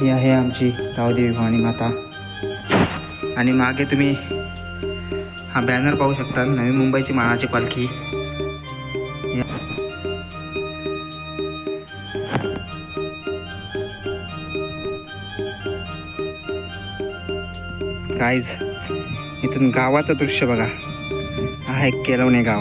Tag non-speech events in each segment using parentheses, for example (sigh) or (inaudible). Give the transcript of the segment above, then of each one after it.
ही आहे आमची गावदेवी भवानी माता. आणि मागे तुम्ही हा बॅनर पाहू शकता नवी मुंबईची मानाची पालखी. गाईज इथून गावाचं दृश्य बघा. हा आहे केलवणे गाव.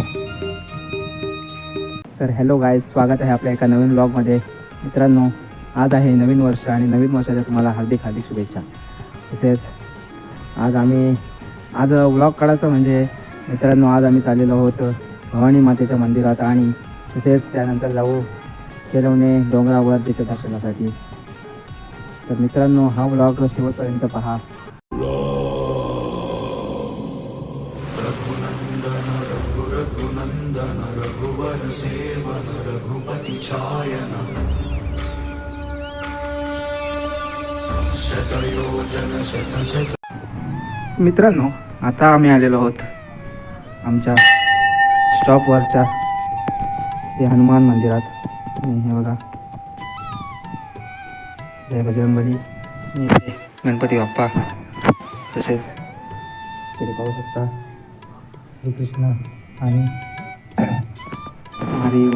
तर हॅलो गाईज स्वागत आहे आपल्या एका नवीन ब्लॉगमध्ये मित्रांनो आज आहे नवीन वर्ष आणि नवीन वर्षाच्या तुम्हाला हार्दिक हार्दिक शुभेच्छा. तसेच आज आम्ही आज व्लॉग काढायचं म्हणजे मित्रांनो आज आम्ही चाललेलो आहोत भवानी मातेच्या मंदिरात आणि तसेच त्यानंतर जाऊ केलवणे डोंगरावर तिथे दर्शनासाठी. तर मित्रांनो हा व्लॉग शेवटपर्यंत पहा. मित्रांनो आता आम्ही आलेलो आहोत आमच्या स्टॉपवरच्या ते हनुमान मंदिरात. आणि हे बघा. जय बजरंगबली. गणपती बाप्पा तसेच तिकडे पाहू शकता. श्री कृष्ण आणि महादेव.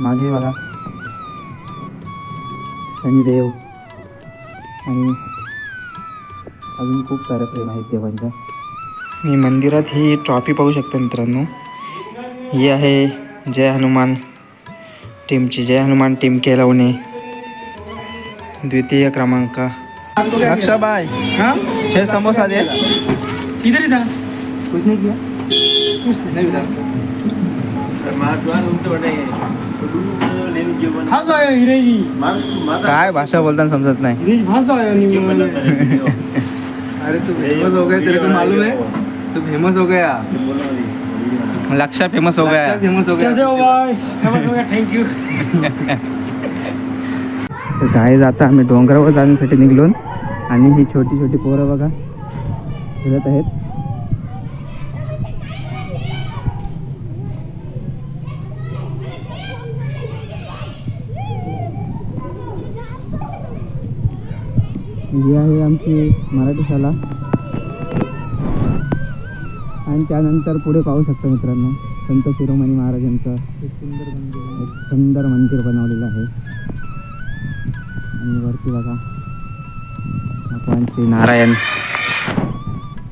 मागे बघा. शनिदेव. आणि अजून खूप सारं प्रेम आहेत देवांच्या. मी मंदिरात ही ट्रॉफी पाहू शकता मित्रांनो. ही आहे जय हनुमान टीमची जय हनुमान टीम केलवणे द्वितीय क्रमांक. अक्षाबाई छह समोसा दे. किधर था. कुछ नहीं किया. आहे हिरेजी काय भाषा बोलताना समजत नाही. हिरेजी भाषा आहे आणि अरे तू फेमस हो गया तेरे को मालूम है? तू फेमस हो गया. लक्षा फेमस हो गया. फेमस हो कैसे हो भाई? फेमस हो गया थँक यू (laughs) तर काय आता आम्ही डोंगरावर जाण्यासाठी निघलो आणि ही छोटी छोटी पोरं बघा. फिरत आहेत. ही आहे आमची मराठी शाळा. आणि त्यानंतर पुढे पाहू शकता मित्रांनो संत शिरोमणी महाराजांचं एक सुंदर मंदिर एक सुंदर मंदिर बनवलेलं आहे. आणि वरती बघा भगवान श्री नारायण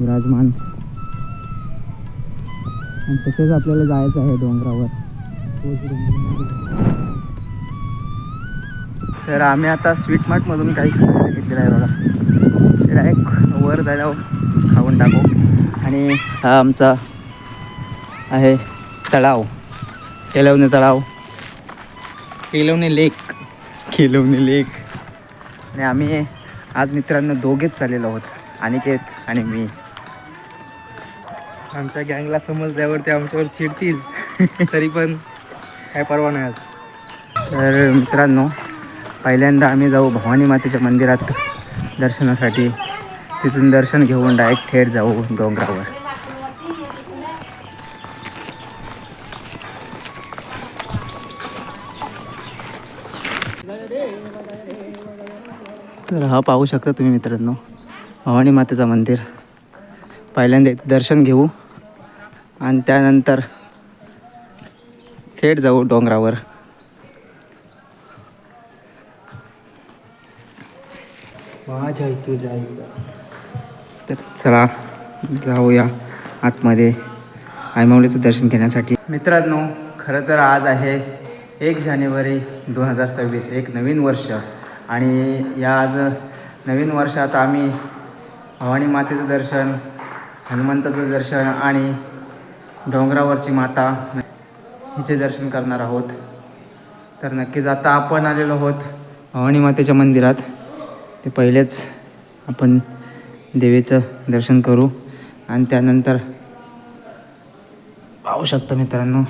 विराजमान. आणि तसेच आपल्याला जायचं आहे डोंगरावर. तर आम्ही आता स्वीट मार्टमधून काही घेतलेलं आहे बघा. ते डायरेक्ट वर जायला खाऊन टाकू. आणि हा आमचा आहे तलाव. केलवणे तलाव. केलवणे लेक केलवणे लेक आणि आम्ही आज मित्रांनो दोघेच चाललेलो आहोत. अनिकेत आणि मी. आमच्या गँगला समजल्यावर ते आमच्यावर चिडतील. (laughs) तरी पण काय परवा नाही आज. तर मित्रांनो पहिल्यांदा आम्ही जाऊ भवानी मातेच्या मंदिरात दर्शनासाठी. तिथून दर्शन घेऊन डायरेक्ट थेट जाऊ डोंगरावर. तर हा पाहू शकता तुम्ही मित्रांनो भवानी मातेचं मंदिर. पहिल्यांदा इथे दर्शन घेऊ आणि त्यानंतर थेट जाऊ डोंगरावर. माझ्या इथे जायचं तर चला जाऊया आतमध्ये आयमावलीचं दर्शन घेण्यासाठी. मित्रांनो खरं तर आज आहे एक जानेवारी दोन हजार सव्वीस एक नवीन वर्ष. आणि या आज नवीन वर्षात आम्ही भवानी मातेचं दर्शन हनुमंताचं दर्शन आणि डोंगरावरची माता हिचे दर्शन करणार आहोत. तर नक्कीच आता आपण आलेलो आहोत भवानी मातेच्या मंदिरात. ते पहिलेच आपण देवीचं दर्शन करू आणि त्यानंतर पाहू शकता मित्रांनो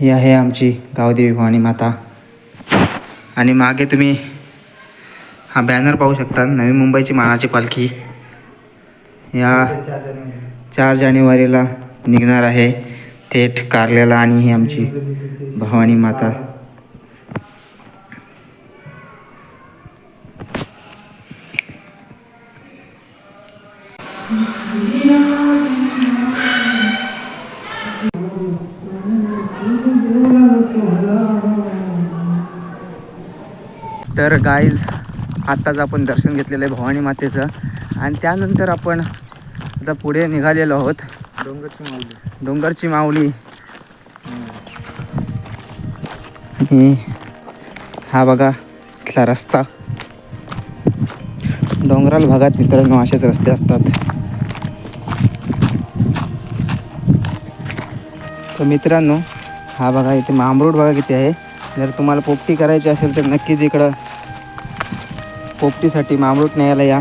ही आहे आमची गावदेवी भवानी माता. आणि मागे तुम्ही हा बॅनर पाहू शकता नवी मुंबईची मानाची पालखी. या चार जानेवारीला निघणार आहे थेट कारल्याला आणि ही आमची भवानी माता. तर गाईज आत्ताच आपण दर्शन घेतलेलं आहे भवानी मातेचं. आणि त्यानंतर आपण आता पुढे निघालेलो आहोत. डोंगरची माऊली. डोंगरची माऊली. आणि हा बघा इथला रस्ता. डोंगराळ भागात मित्रांनो असेच रस्ते असतात. तर मित्रांनो हा बघा इथे मामरूड बघा किती आहे. जर तुम्हाला पोपटी करायची असेल तर नक्कीच इकडं पोपटीसाठी मामरूड न्यायला या.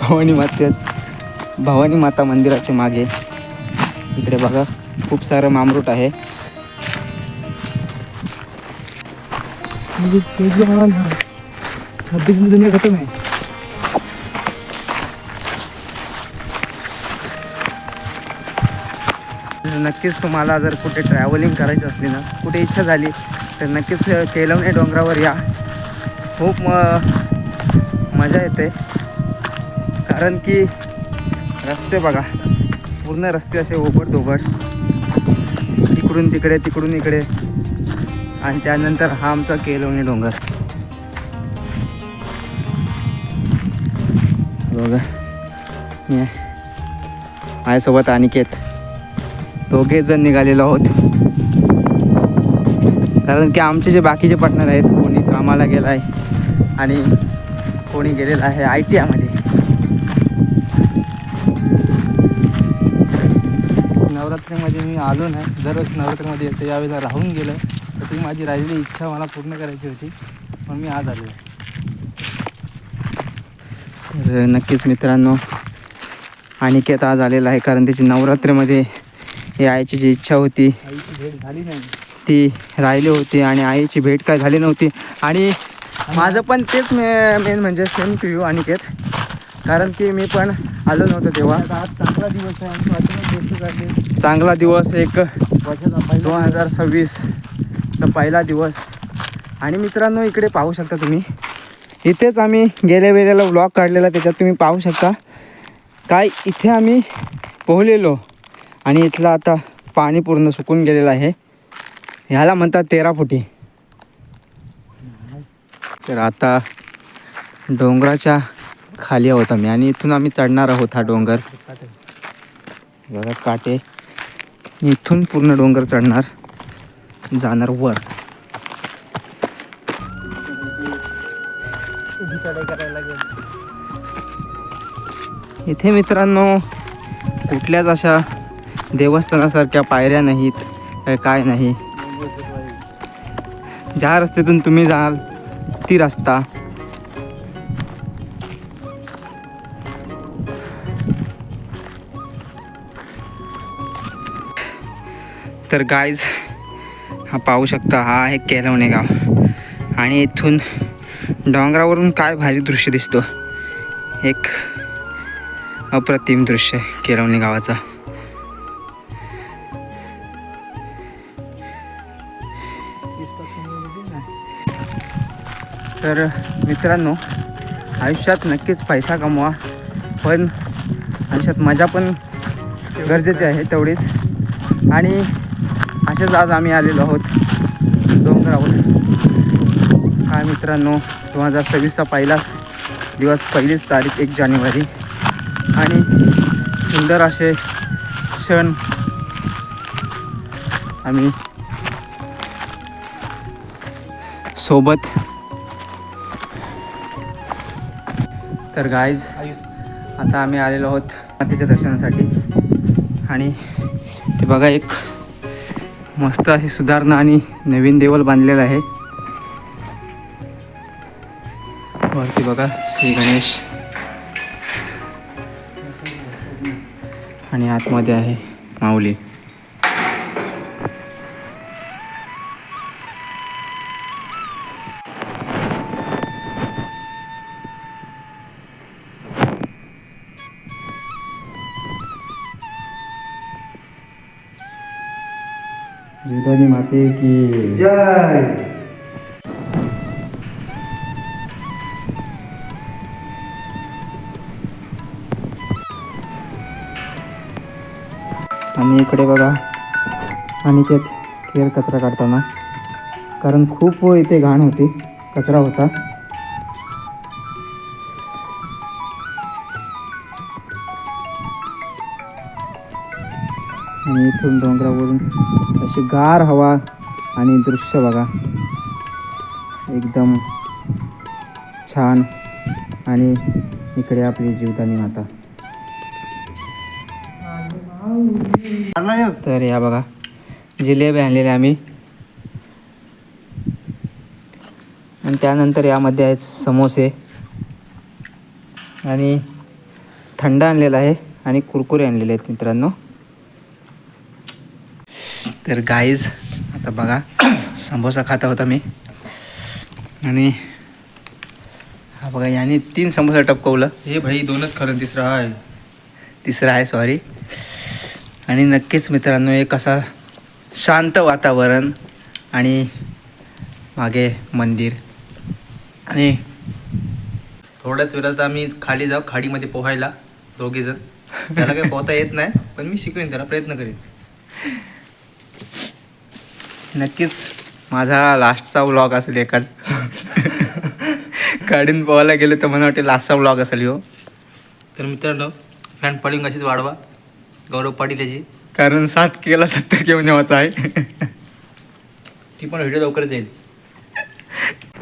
भवानी माते भवानी माता मंदिराच्या मागे. इकडे बघा खूप सारं मामरूट आहे. म्हणजे खतम आहे. नक्कीच तुम्हाला जर कुठे ट्रॅव्हलिंग करायची असली ना कुठे इच्छा झाली तर नक्कीच केलवणे डोंगरावर या. खूप म मजा येते. कारण की रस्ते बघा पूर्ण रस्ते असे ओबड दोबड इकडून तिकडे तिकडून इकडे. आणि त्यानंतर हा आमचा केलवणे डोंगर. बघा. मी माझ्यासोबत अनिकेत. दोघे जण निघालेलो आहोत. कारण की आमचे जे बाकीचे पार्टनर आहेत कोणी कामाला गेला आहे आणि कोणी गेलेलं आहे आय टी आयमध्ये नवरात्रीमध्ये मी आलो नाही. दरवर्षी नवरात्रीमध्ये येतो. यावेळेला राहून गेलं तर ती माझी राहिलेली इच्छा मला पूर्ण करायची होती. पण मी आज आलो तर नक्कीच मित्रांनो अनिकेत आज आलेला आहे कारण त्याची नवरात्रीमध्ये यायची जी इच्छा होती आईची भेट झाली नाही. ती राहिली होती आणि आईची भेट काय झाली नव्हती. आणि माझं पण तेच मे मेन म्हणजे सेम टू यू अनिकेत. कारण की मी पण आलो नव्हतो तेव्हा. चांगला दिवस आहे चांगला दिवस एक दोन हजार सव्वीसचा पहिला दिवस. आणि मित्रांनो इकडे पाहू शकता तुम्ही. इथेच आम्ही गेल्या वेळेला व्लॉग काढलेला त्याच्यात तुम्ही पाहू शकता. काय इथे आम्ही पोहलेलो. आणि इथलं आता पाणी पूर्ण सुकून गेलेलं आहे. ह्याला म्हणतात तेरा फुटी तर आता डोंगराच्या खाली आहोत आम्ही आणि इथून आम्ही चढणार आहोत हा डोंगर. बघा काटे. इथून पूर्ण डोंगर चढणार. जाणार वर. इथे मित्रांनो कुठल्याच अशा देवस्थानासारख्या पायऱ्या नाहीत काय नाही. ज्या रस्त्यातून तुम्ही जाल ती रस्ता. तर गाईज हा पाहू शकता हा आहे केलवणे गाव. आणि इथून डोंगरावरून काय भारी दृश्य दिसतो. एक अप्रतिम दृश्य केलवणे गावाचा. तर मित्रांनो आयुष्यात नक्कीच पैसा कमवा पण आयुष्यात मजा पण गरजेची आहे तेवढीच. आणि असेच आज आम्ही आलेलो आहोत डोंगरावर. काय मित्रांनो दोन हजार सव्वीसचा पहिलाच दिवस पहिलीच तारीख एक जानेवारी. आणि सुंदर असे क्षण आम्ही सोबत तर गाईज आता आम्ही आलेलो आहोत मातेच्या दर्शनासाठी. आणि ते बघा एक मस्त अशी सुधारणा आणि नवीन देवल बांधलेलं आहे. वरती बघा श्री गणेश. आणि आतमध्ये आहे माऊली. जीवदानी माते की जय! आणि इकडे बघा अनिकेत केर कचरा काढताना. कारण खूप इथे घाण होती कचरा होता. आणि इथून डोंगरावरून अशी गार हवा आणि दृश्य बघा. एकदम छान आणि इकडे आपली जीवदानी माता. तर या बघा जिलेबी आणलेले आम्ही. आणि त्यानंतर यामध्ये आहेत समोसे. आणि थंड आणलेला आहे आणि कुरकुरे आणलेले आहेत मित्रांनो. तर गाईज आता बघा समोसा खाता होता मी. आणि हा बघा याने तीन समोसा टपकवलं. हे भाई दोनच खरं तिसरा आहे तिसरं आहे सॉरी आणि नक्कीच मित्रांनो एक असा शांत वातावरण आणि मागे मंदिर. आणि थोड्याच वेळात आम्ही खाली जाऊ खाडीमध्ये पोहायला दोघे जण त्याला काही पोहता येत नाही पण मी शिकवेन त्याला प्रयत्न करेन. नक्कीच माझा लास्टचा व्लॉग असेल एखाद. काढून पोहायला गेलो तर मला वाटते लास्टचा व्लॉग असेल हो तर मित्रांनो फॅन पडिंग अशीच वाढवा. गौरव पाटील त्याची कारण सात केला सत्तर घेऊन यावाचा आहे. ती पण व्हिडिओ लवकरच येईल.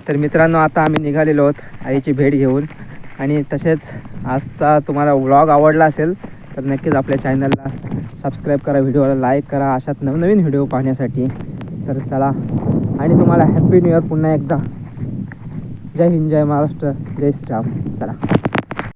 तर मित्रांनो आता आम्ही निघालेलो आहोत आईची भेट घेऊन. आणि तसेच आजचा तुम्हाला व्लॉग आवडला असेल तर नक्कीच आपल्या चॅनलला सबस्क्राईब करा व्हिडिओला लाईक करा. अशात नवनवीन व्हिडिओ पाहण्यासाठी. तर चला. आणि तुम्हाला हॅप्पी न्यू इयर पुन्हा एकदा. जय हिंद जय महाराष्ट्र जय श्रीराम. चला.